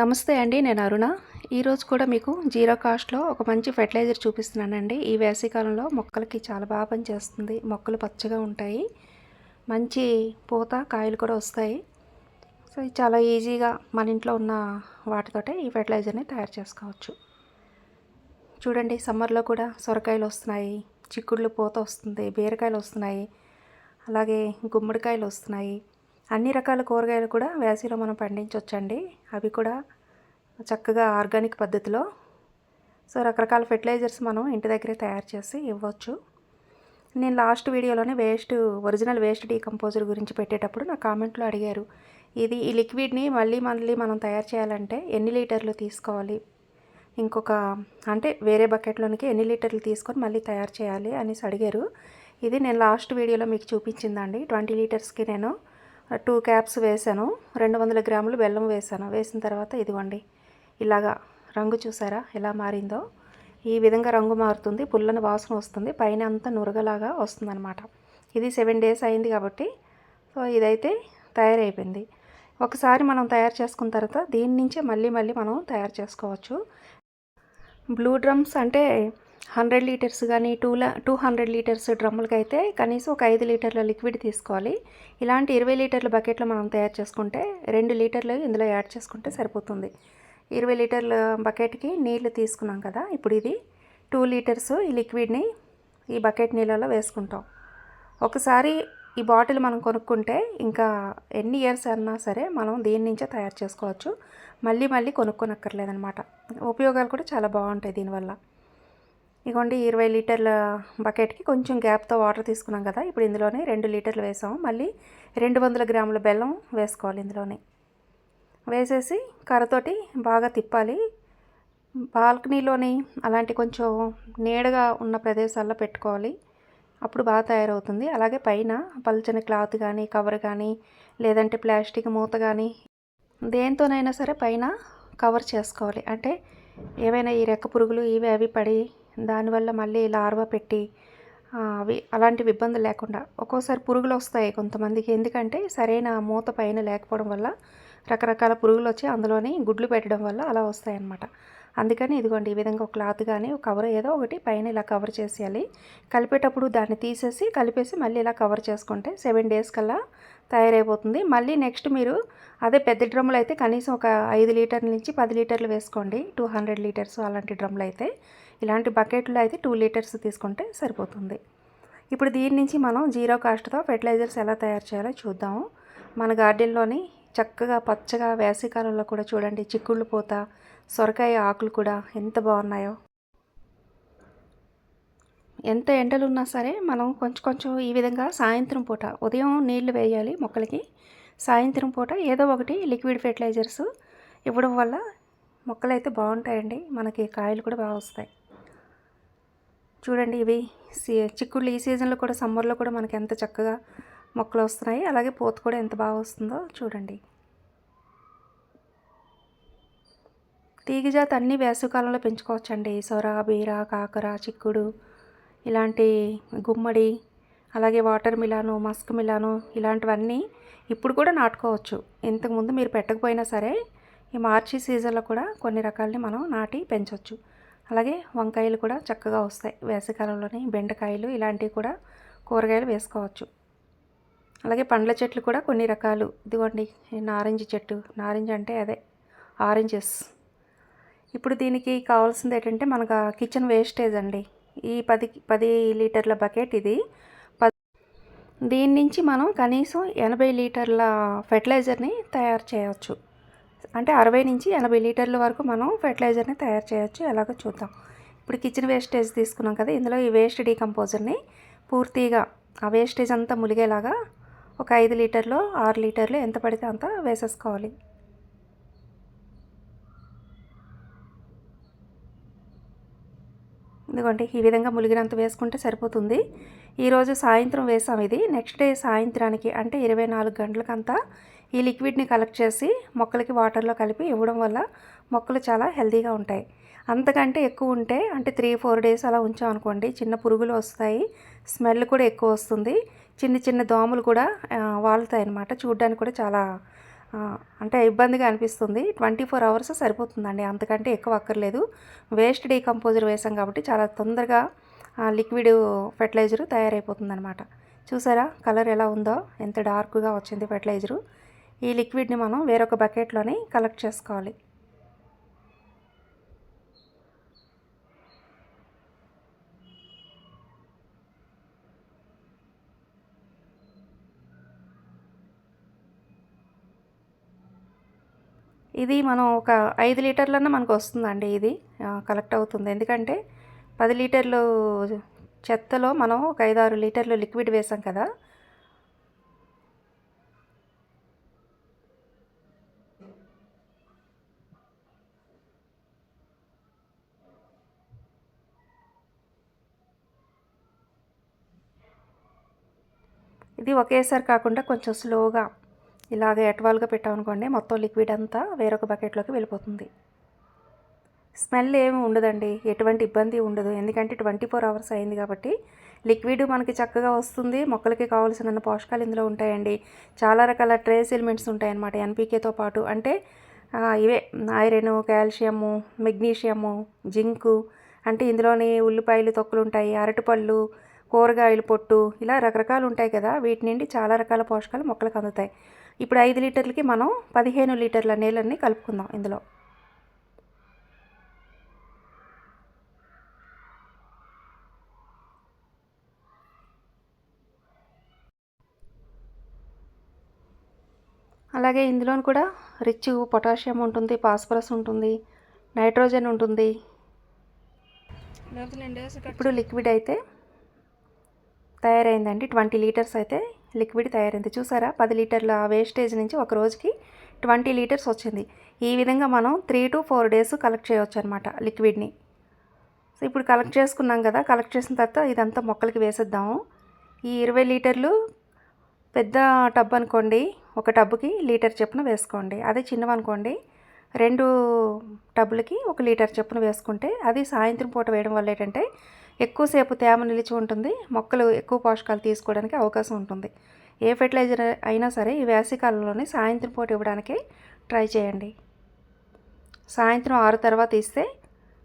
నమస్తే అండి నేను అరుణ. ఈరోజు కూడా మీకు జీరో కాస్ట్లో ఒక మంచి ఫెర్టిలైజర్ చూపిస్తున్నానండి. ఈ వేసవికాలంలో మొక్కలకి చాలా బాగా పనిచేస్తుంది. మొక్కలు పచ్చగా ఉంటాయి. మంచి పూత కాయలు కూడా వస్తాయి. సో ఇది చాలా ఈజీగా మన ఇంట్లో ఉన్న వాటితోటే ఈ ఫెర్టిలైజర్ని తయారు చేసుకోవచ్చు. చూడండి సమ్మర్లో కూడా సొరకాయలు వస్తున్నాయి. చిక్కుళ్ళు పూత వస్తుంది బీరకాయలు వస్తున్నాయి. అలాగే గుమ్మడికాయలు వస్తున్నాయి. అన్ని రకాల కూరగాయలు కూడా వేసవిలో మనం పండించవచ్చండి అవి కూడా చక్కగా ఆర్గానిక్ పద్ధతిలో. సో రకరకాల ఫెర్టిలైజర్స్ మనం ఇంటి దగ్గరే తయారు చేసి ఇవ్వచ్చు. నేను లాస్ట్ వీడియోలోనే వేస్ట్ ఒరిజినల్ వేస్ట్ డీకంపోజర్ గురించి పెట్టేటప్పుడు నా కామెంట్లో అడిగారు. ఇది ఈ లిక్విడ్ని మళ్ళీ మళ్ళీ మనం తయారు చేయాలంటే ఎన్ని లీటర్లు తీసుకోవాలి? ఇంకొక అంటే వేరే బకెట్లోనికి ఎన్ని లీటర్లు తీసుకొని మళ్ళీ తయారు చేయాలి అనేసి అడిగారు. ఇది నేను లాస్ట్ వీడియోలో మీకు చూపించిందండి. ట్వంటీ లీటర్స్కి నేను టూ క్యాప్స్ వేసాను రెండు వందల గ్రాములు బెల్లం వేసాను వేసిన తర్వాత ఇదిగోండి ఇలాగా రంగు చూసారా ఎలా మారిందో. ఈ విధంగా రంగు మారుతుంది పుల్లని వాసన వస్తుంది పైన అంతా నురగలాగా వస్తుందన్నమాట. ఇది సెవెన్ డేస్ అయింది కాబట్టి సో ఇదైతే తయారైపోయింది. ఒకసారి మనం తయారు చేసుకున్న తర్వాత దీని నుంచే మళ్ళీ మళ్ళీ మనం తయారు చేసుకోవచ్చు. బ్లూ డ్రమ్స్ అంటే హండ్రెడ్ లీటర్స్ కానీ టూ టూ హండ్రెడ్ లీటర్స్ డ్రమ్ములకి అయితే కనీసం ఒక ఐదు లీటర్ల లిక్విడ్ తీసుకోవాలి. ఇలాంటి ఇరవై లీటర్ల బకెట్లో మనం తయారు చేసుకుంటే రెండు లీటర్లు ఇందులో యాడ్ చేసుకుంటే సరిపోతుంది. ఇరవై లీటర్ల బకెట్కి నీళ్ళు తీసుకున్నాం కదా ఇప్పుడు ఇది టూ లీటర్స్ ఈ లిక్విడ్ని ఈ బకెట్ నీళ్ళలో వేసుకుంటాం. ఒకసారి ఈ బాటిల్ మనం కొనుక్కుంటే ఇంకా ఎన్ని ఇయర్స్ అన్నా సరే మనం దీని నుంచే తయారు చేసుకోవచ్చు. మళ్ళీ మళ్ళీ కొనుక్కోనక్కర్లేదనమాట ఉపయోగాలు కూడా చాలా బాగుంటాయి దీనివల్ల. ఇగోండి ఇరవై లీటర్ల బకెట్కి కొంచెం గ్యాప్తో వాటర్ తీసుకున్నాం కదా ఇప్పుడు ఇందులోనే రెండు లీటర్లు వేసాము. మళ్ళీ రెండు వందల గ్రాముల బెల్లం వేసుకోవాలి ఇందులోనే. వేసేసి కర్రతోటి బాగా తిప్పాలి. బాల్కనీలోని అలాంటి కొంచెం నీడగా ఉన్న ప్రదేశాల్లో పెట్టుకోవాలి. అప్పుడు బాగా తయారవుతుంది. అలాగే పైన పల్చని క్లాత్ కానీ కవర్ కానీ లేదంటే ప్లాస్టిక్ మూత కానీ దేంతోనైనా సరే పైన కవర్ చేసుకోవాలి. అంటే ఏవైనా ఈ రెక్క పురుగులు ఇవి అవి పడి దానివల్ల మళ్ళీ లార్వా పెట్టి అవి అలాంటివి ఇబ్బందులు లేకుండా ఒక్కోసారి పురుగులు వస్తాయి కొంతమందికి. ఎందుకంటే సరైన మూత పైన లేకపోవడం వల్ల రకరకాల పురుగులు వచ్చి అందులోని గుడ్లు పెట్టడం వల్ల అలా వస్తాయన్నమాట. అందుకని ఇదిగోండి ఈ విధంగా ఒక క్లాత్ కానీ ఒక కవర్ ఏదో ఒకటి పైన ఇలా కవర్ చేసేయాలి. కలిపేటప్పుడు దాన్ని తీసేసి కలిపేసి మళ్ళీ ఇలా కవర్ చేసుకుంటే సెవెన్ డేస్ కల్లా తయారైపోతుంది. మళ్ళీ నెక్స్ట్ మీరు అదే పెద్ద డ్రమ్ములు అయితే కనీసం ఒక ఐదు లీటర్ల నుంచి పది లీటర్లు వేసుకోండి. టూ హండ్రెడ్ లీటర్స్ అలాంటి డ్రమ్ములు అయితే ఇలాంటి బకెట్లో అయితే టూ లీటర్స్ తీసుకుంటే సరిపోతుంది. ఇప్పుడు దీని నుంచి మనం జీరో కాస్ట్తో ఫెర్టిలైజర్స్ ఎలా తయారు చేయాలో చూద్దాము. మన గార్డెన్లోని చక్కగా పచ్చగా వేసవికాలంలో కూడా చూడండి చిక్కుళ్ళు పోత సొరకాయ ఆకులు కూడా ఎంత బాగున్నాయో. ఎంత ఎండలు ఉన్నా సరే మనం కొంచెం కొంచెం ఈ విధంగా సాయంత్రం పూట ఉదయం నీళ్ళు వేయాలి మొక్కలకి. సాయంత్రం పూట ఏదో ఒకటి లిక్విడ్ ఫెర్టిలైజర్స్ ఇవ్వడం వల్ల మొక్కలు అయితే బాగుంటాయండి. మనకి కాయలు కూడా బాగా వస్తాయి. చూడండి ఇవి చిక్కుళ్ళు ఈ సీజన్లో కూడా సమ్మర్లో కూడా మనకి ఎంత చక్కగా మొక్కలు వస్తున్నాయి. అలాగే పూత కూడా ఎంత బాగా వస్తుందో చూడండి. తీగజాతి అన్ని వేసవికాలంలో పెంచుకోవచ్చండి. సొర బీర కాకర చిక్కుడు ఇలాంటి గుమ్మడి అలాగే వాటర్ మిలాను మస్క్ మిలాను ఇలాంటివన్నీ ఇప్పుడు కూడా నాటుకోవచ్చు. ఇంతకుముందు మీరు పెట్టకపోయినా సరే ఈ మార్చి సీజన్లో కూడా కొన్ని రకాలని మనం నాటి పెంచవచ్చు అలాగే వంకాయలు కూడా చక్కగా వస్తాయి. వేసవికాలంలోనే బెండకాయలు ఇలాంటివి కూడా కూరగాయలు వేసుకోవచ్చు. అలాగే పండ్ల చెట్లు కూడా కొన్ని రకాలు. ఇదిగోండి నారింజ చెట్టు. నారింజ అంటే అదే ఆరెంజెస్. ఇప్పుడు దీనికి కావాల్సింది ఏంటంటే మనకు కిచెన్ వేస్టేజ్ అండి. ఈ పది పది లీటర్ల బకెట్ ఇది. దీని నుంచి మనం కనీసం ఎనభై లీటర్ల ఫెర్టిలైజర్ని తయారు చేయవచ్చు. అంటే అరవై నుంచి ఎనభై లీటర్ల వరకు మనం ఫెర్టిలైజర్ని తయారు చేయొచ్చు. ఎలాగో చూద్దాం. ఇప్పుడు కిచెన్ వేస్టేజ్ తీసుకున్నాం కదా ఇందులో ఈ వేస్ట్ డీకంపోజర్ని పూర్తిగా ఆ వేస్టేజ్ అంతా ములిగేలాగా ఒక ఐదు లీటర్లు ఆరు లీటర్లు ఎంత పడితే అంత వేసేసుకోవాలి. ఎందుకంటే ఈ విధంగా ములిగినంత వేసుకుంటే సరిపోతుంది. ఈరోజు సాయంత్రం వేసాం ఇది. నెక్స్ట్ డే సాయంత్రానికి అంటే ఇరవై నాలుగు గంటలకంతా ఈ లిక్విడ్ని కలెక్ట్ చేసి మొక్కలకి వాటర్లో కలిపి ఇవ్వడం వల్ల మొక్కలు చాలా హెల్తీగా ఉంటాయి. అంతకంటే ఎక్కువ ఉంటే అంటే త్రీ ఫోర్ డేస్ అలా ఉంచాం అనుకోండి చిన్న పురుగులు వస్తాయి స్మెల్ కూడా ఎక్కువ వస్తుంది. చిన్న చిన్న దోమలు కూడా వాళ్తాయి అన్నమాట చూడడానికి కూడా చాలా అంటే ఇబ్బందిగా అనిపిస్తుంది. ట్వంటీ ఫోర్ అవర్స్ సరిపోతుందండి అంతకంటే ఎక్కువ అక్కర్లేదు. వేస్ట్ డీకంపోజర్ వేసాం కాబట్టి చాలా తొందరగా లిక్విడ్ ఫెర్టిలైజరు తయారైపోతుంది అనమాట చూసారా కలర్ ఎలా ఉందో? ఎంత డార్క్గా వచ్చింది ఫెర్టిలైజరు. ఈ లిక్విడ్ని మనం వేరొక బకెట్లోని కలెక్ట్ చేసుకోవాలి. ఇది మనం ఒక ఐదు లీటర్లన్నా మనకు వస్తుందండి ఇది కలెక్ట్ అవుతుంది. ఎందుకంటే పది లీటర్లు చెత్తలో మనం ఒక ఐదు ఆరు లీటర్లు లిక్విడ్ వేసాం కదా ఇది ఒకేసారి కాకుండా కొంచెం స్లోగా ఇలాగ ఎటవాల్గా పెట్టామనుకోండి మొత్తం లిక్విడ్ అంతా వేరొక బకెట్లోకి వెళ్ళిపోతుంది. స్మెల్ ఏమి ఉండదండి ఎటువంటి ఇబ్బంది ఉండదు. ఎందుకంటే ట్వంటీ ఫోర్ అవర్స్ అయింది కాబట్టి లిక్విడ్ మనకి చక్కగా వస్తుంది. మొక్కలకి కావాల్సిన పోషకాలు ఇందులో ఉంటాయండి. చాలా రకాల ట్రేస్ ఎలిమెంట్స్ ఉంటాయన్నమాట ఎన్పీకేతో పాటు. అంటే ఇవే ఐరన్ కాల్షియము మెగ్నీషియము జింకు అంటే ఇందులోని ఉల్లిపాయలు తొక్కులు ఉంటాయి అరటిపళ్ళు కూరగాయలు పొట్టు ఇలా రకరకాలు ఉంటాయి కదా వీటి నుండి చాలా రకాల పోషకాలు మొక్కలకు అందుతాయి. ఇప్పుడు ఐదు లీటర్లకి మనం పదిహేను లీటర్ల నీళ్ళని కలుపుకుందాం ఇందులో. అలాగే ఇందులో కూడా రిచ్ పొటాషియం ఉంటుంది ఫాస్ఫరస్ ఉంటుంది నైట్రోజన్ ఉంటుంది. ఇప్పుడు లిక్విడ్ అయితే తయారైందండి. ట్వంటీ లీటర్స్ అయితే లిక్విడ్ తయారైంది. చూసారా? పది లీటర్ల వేస్టేజ్ నుంచి ఒక రోజుకి ట్వంటీ లీటర్స్ వచ్చింది. ఈ విధంగా మనం three to four days collect చేయవచ్చు అనమాట లిక్విడ్ని. సో ఇప్పుడు కలెక్ట్ చేసుకున్నాం కదా కలెక్ట్ చేసిన తర్వాత ఇదంతా మొక్కలకి వేసేద్దాము. ఈ ఇరవై లీటర్లు పెద్ద టబ్ అనుకోండి ఒక టబ్బుకి లీటర్ చొప్పున వేసుకోండి. అదే చిన్నవనుకోండి రెండు టబ్బులకి ఒక లీటర్ చొప్పున వేసుకుంటే అది సాయంత్రం పూట వేయడం వల్ల ఏంటంటే ఎక్కువసేపు తేమ నిలిచి ఉంటుంది. మొక్కలు ఎక్కువ పోషకాలు తీసుకోవడానికి అవకాశం ఉంటుంది. ఏ ఫెర్టిలైజర్ అయినా సరే ఈ వేసవికాలంలోనే సాయంత్రం పూట ఇవ్వడానికి ట్రై చేయండి. సాయంత్రం ఆరు తర్వాత ఇస్తే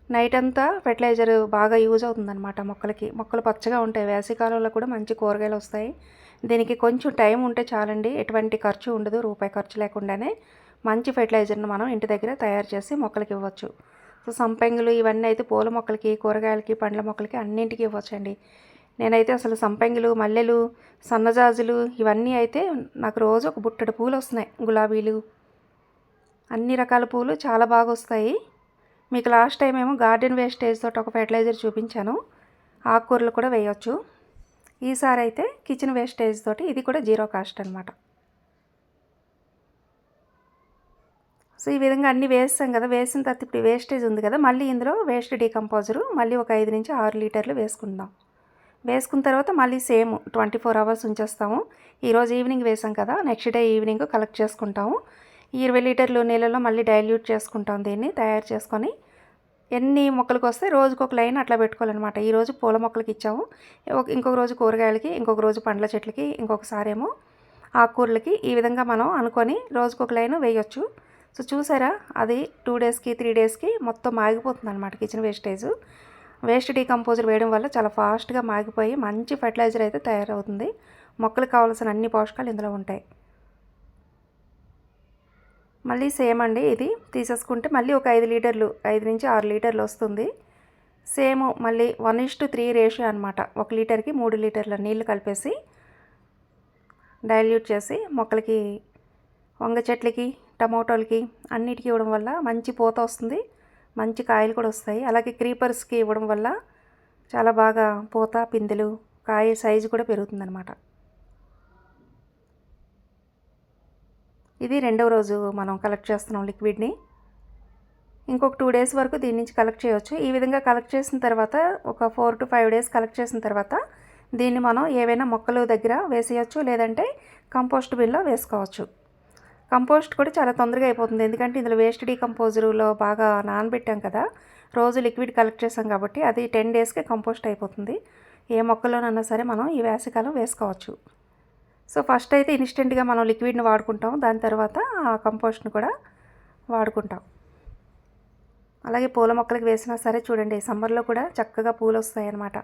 నైట్ అంతా ఫెర్టిలైజర్ బాగా యూజ్ అవుతుందన్నమాట మొక్కలకి. మొక్కలు పచ్చగా ఉంటాయి. వేసవికాలంలో కూడా మంచి కూరగాయలు వస్తాయి. దీనికి కొంచెం టైం ఉంటే చాలండి. ఎటువంటి ఖర్చు ఉండదు. రూపాయి ఖర్చు లేకుండానే మంచి ఫెర్టిలైజర్ని మనం ఇంటి దగ్గర తయారు చేసి మొక్కలకి ఇవ్వచ్చు. సో సంపెంగులు ఇవన్నీ అయితే పూల మొక్కలకి కూరగాయలకి పండ్ల మొక్కలకి అన్నింటికి ఇవ్వచ్చండి. నేనైతే అసలు సంపెంగులు మల్లెలు సన్నజాజులు ఇవన్నీ అయితే నాకు రోజు ఒక బుట్టడు పూలు వస్తున్నాయి. గులాబీలు అన్ని రకాల పూలు చాలా బాగా వస్తాయి. మీకు లాస్ట్ టైం ఏమో గార్డెన్ వేస్టేజ్ తోటి ఒక ఫెర్టిలైజర్ చూపించాను. ఆకుకూరలు కూడా వేయొచ్చు. ఈసారి అయితే కిచెన్ వేస్టేజ్ తోటి ఇది కూడా జీరో కాస్ట్ అనమాట సో ఈ విధంగా అన్నీ వేస్తాం కదా వేసిన తర్వాత ఇప్పుడు వేస్టేజ్ ఉంది కదా మళ్ళీ ఇందులో వేస్ట్ డీకంపోజరు మళ్ళీ ఒక ఐదు నుంచి ఆరు లీటర్లు వేసుకుందాం. వేసుకున్న తర్వాత మళ్ళీ సేమ్ ట్వంటీ ఫోర్ అవర్స్ ఉంచేస్తాము. ఈరోజు ఈవినింగ్ వేసాం కదా నెక్స్ట్ డే ఈవినింగ్ కలెక్ట్ చేసుకుంటాము. ఇరవై లీటర్లు నీళ్ళలో మళ్ళీ డైల్యూట్ చేసుకుంటాం దీన్ని తయారు చేసుకొని. ఎన్ని మొక్కలకు వస్తే రోజుకు ఒక లైన్ అట్లా పెట్టుకోవాలన్నమాట. ఈరోజు పూల మొక్కలకి ఇచ్చాము. ఇంకొక రోజు కూరగాయలకి ఇంకొక రోజు పండ్ల చెట్లకి ఇంకొకసారి ఏమో ఆకుకూరలకి ఈ విధంగా మనం అనుకొని రోజుకు ఒక లైన్ వేయొచ్చు. సో చూసారా? అది టూ డేస్కి త్రీ డేస్కి మొత్తం మాగిపోతుంది అనమాట కిచెన్ వేస్టేజ్ వేస్ట్ డీకంపోజర్ వేయడం వల్ల చాలా ఫాస్ట్గా మాగిపోయి మంచి ఫెర్టిలైజర్ అయితే తయారవుతుంది. మొక్కలకు కావాల్సిన అన్ని పోషకాలు ఇందులో ఉంటాయి. మళ్ళీ సేమ్ అండి ఇది. తీసేసుకుంటే మళ్ళీ ఒక ఐదు లీటర్లు ఐదు నుంచి ఆరు లీటర్లు వస్తుంది. సేమ్ మళ్ళీ one is to three ratio అనమాట ఒక లీటర్కి మూడు లీటర్ల నీళ్ళు కలిపేసి డైల్యూట్ చేసి మొక్కలకి వంగ చెట్లకి టమోటోలకి అన్నిటికీ ఇవ్వడం వల్ల మంచి పూత వస్తుంది. మంచి కాయలు కూడా వస్తాయి. అలాగే క్రీపర్స్కి ఇవ్వడం వల్ల చాలా బాగా పూత పిందెలు కాయ సైజు కూడా పెరుగుతుందన్నమాట. ఇది రెండవ రోజు మనం కలెక్ట్ చేస్తున్నాం లిక్విడ్ని. ఇంకొక టూ డేస్ వరకు దీని నుంచి కలెక్ట్ చేయవచ్చు ఈ విధంగా కలెక్ట్ చేసిన తర్వాత ఒక four to five days collect చేసిన తర్వాత దీన్ని మనం ఏవైనా మొక్కలు దగ్గర వేసేయచ్చు లేదంటే కంపోస్ట్ బిన్లో వేసుకోవచ్చు. కంపోస్ట్ కూడా చాలా తొందరగా అయిపోతుంది. ఎందుకంటే ఇందులో వేస్ట్ డీకంపోజర్లో బాగా నానబెట్టాం కదా రోజు లిక్విడ్ కలెక్ట్ చేసాం కాబట్టి అది టెన్ డేస్కే కంపోస్ట్ అయిపోతుంది. ఏ మొక్కలోనన్నా సరే మనం ఈ వేసవికాలం వేసుకోవచ్చు. సో ఫస్ట్ అయితే ఇన్స్టెంట్గా మనం లిక్విడ్ని వాడుకుంటాం. దాని తర్వాత ఆ కంపోస్ట్ని కూడా వాడుకుంటాం. అలాగే పూల మొక్కలకి వేసినా సరే చూడండి సమ్మర్లో కూడా చక్కగా పూలు వస్తాయన్నమాట.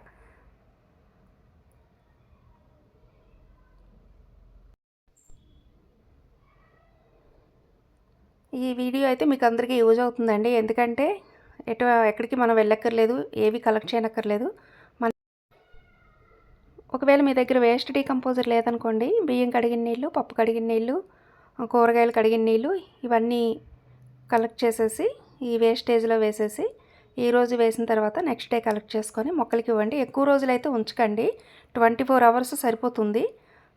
ఈ వీడియో అయితే మీకు అందరికీ యూజ్ అవుతుందండి. ఎందుకంటే ఎటు ఎక్కడికి మనం వెళ్ళక్కర్లేదు ఏవి కలెక్ట్ చేయనక్కర్లేదు. మన ఒకవేళ మీ దగ్గర వేస్ట్ డీకంపోజర్ లేదనుకోండి బియ్యం కడిగిన నీళ్ళు పప్పు కడిగిన నీళ్ళు కూరగాయలు కడిగిన నీళ్ళు ఇవన్నీ కలెక్ట్ చేసేసి ఈ వేస్టేజ్లో వేసేసి ఈ రోజు వేసిన తర్వాత నెక్స్ట్ డే కలెక్ట్ చేసుకొని మొక్కలకి ఇవ్వండి. ఎక్కువ రోజులైతే ఉంచకండి. ట్వంటీ ఫోర్ అవర్స్ సరిపోతుంది.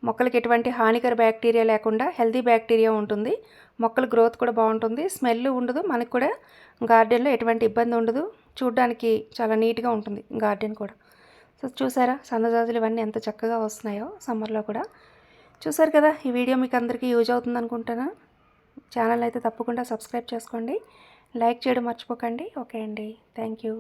మొక్కలకి ఎటువంటి హానికర బ్యాక్టీరియా లేకుండా హెల్తీ బ్యాక్టీరియా ఉంటుంది. మొక్కల గ్రోత్ కూడా బాగుంటుంది. స్మెల్ ఉండదు. మనకు కూడా గార్డెన్లో ఎటువంటి ఇబ్బంది ఉండదు. చూడడానికి చాలా నీట్గా ఉంటుంది గార్డెన్ కూడా. సో చూసారా? సన్నజాజులు ఇవన్నీ ఎంత చక్కగా వస్తున్నాయో సమ్మర్లో కూడా. చూసారు కదా? ఈ వీడియో మీకు అందరికీ యూజ్ అవుతుంది అనుకుంటున్నా ఛానల్ అయితే తప్పకుండా సబ్స్క్రైబ్ చేసుకోండి. లైక్ చేయడం మర్చిపోకండి. ఓకే అండి. Thank you.